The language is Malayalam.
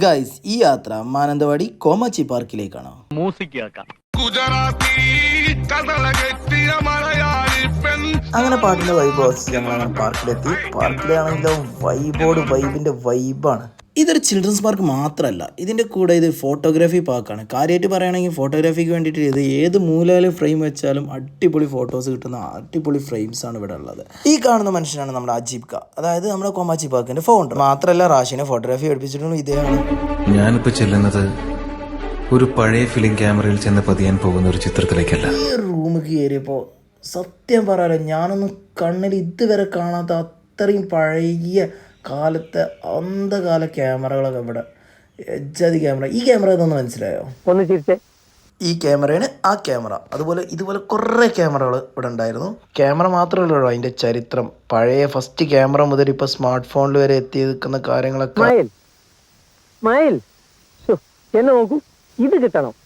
ഗൈസ് ഈ യാത്ര മാനന്തവാടി കോമാച്ചി പാർക്കിലേക്കാണ്. മ്യൂസിക് കേൾക്കാം അങ്ങനെ പാട്ടിന്റെ വൈബ് ഞങ്ങൾ പാർക്കിലെത്തി. പാർക്കിലാണെങ്കിലും വൈബോട് വൈബിന്റെ വൈബാണ് ഇതൊരു ചിൽഡ്രൻസ് പാർക്ക് മാത്രമല്ല ഇതിന്റെ കൂടെ ഇത് ഫോട്ടോഗ്രാഫി പാർക്കാണ് കാര്യമായിട്ട് പറയുകയാണെങ്കിൽ ഫോട്ടോഗ്രാഫിക്ക് വേണ്ടിയിട്ട് ഇത് ഏത് മൂലയിൽ ഫ്രെയിം വെച്ചാലും അടിപൊളി ഫോട്ടോസ് കിട്ടുന്ന അടിപൊളി ഫ്രെയിംസ് ആണ് ഇവിടെ ഉള്ളത്. ഈ കാണുന്ന മനുഷ്യനാണ് നമ്മുടെ അജീബ് ക. അതായത് നമ്മുടെ കൊമാച്ചി പാർക്കിന്റെ ഫൗണ്ടർ മാത്രമല്ല റാഷിനെ ഫോട്ടോഗ്രാഫി പഠിപ്പിച്ചിട്ടുള്ള ഇതേയാണ് ഞാനിപ്പോൾ ചെല്ലുന്നത് ഒരു പഴയ ഫിലിം ക്യാമറയിൽ ചെന്ന് പതിയാൻ പോകുന്ന ഒരു ചിത്രത്തിലേക്കല്ല. ഈ റൂം കയറിയപ്പോൾ സത്യം പറയാലോ ഞാനൊന്നും കണ്ണിൽ ഇതുവരെ കാണാത്ത അത്രയും പഴയ കാലത്തെ അന്ധകാല ക്യാമറകളൊക്കെ ഇവിടെ എജ്ജാതി ക്യാമറ. ഈ ക്യാമറ ഇതൊന്ന് മനസ്സിലായോ? ഒന്ന് ചിരിച്ചേ. ഈ ക്യാമറയാണ് ആ ക്യാമറ. അതുപോലെ ഇതുപോലെ കുറേ ക്യാമറകൾ ഇവിടെ ഉണ്ടായിരുന്നു. ക്യാമറ മാത്രമല്ല അതിന്റെ ചരിത്രം. പഴയ ഫസ്റ്റ് ക്യാമറ മുതൽ ഇപ്പോൾ സ്മാർട്ട് ഫോണിൽ വരെ എത്തി നിൽക്കുന്ന കാര്യങ്ങളൊക്കെ. മയിൽ. മയിൽ. എന്നെ നോക്കൂ. ഇത് കിട്ടണം.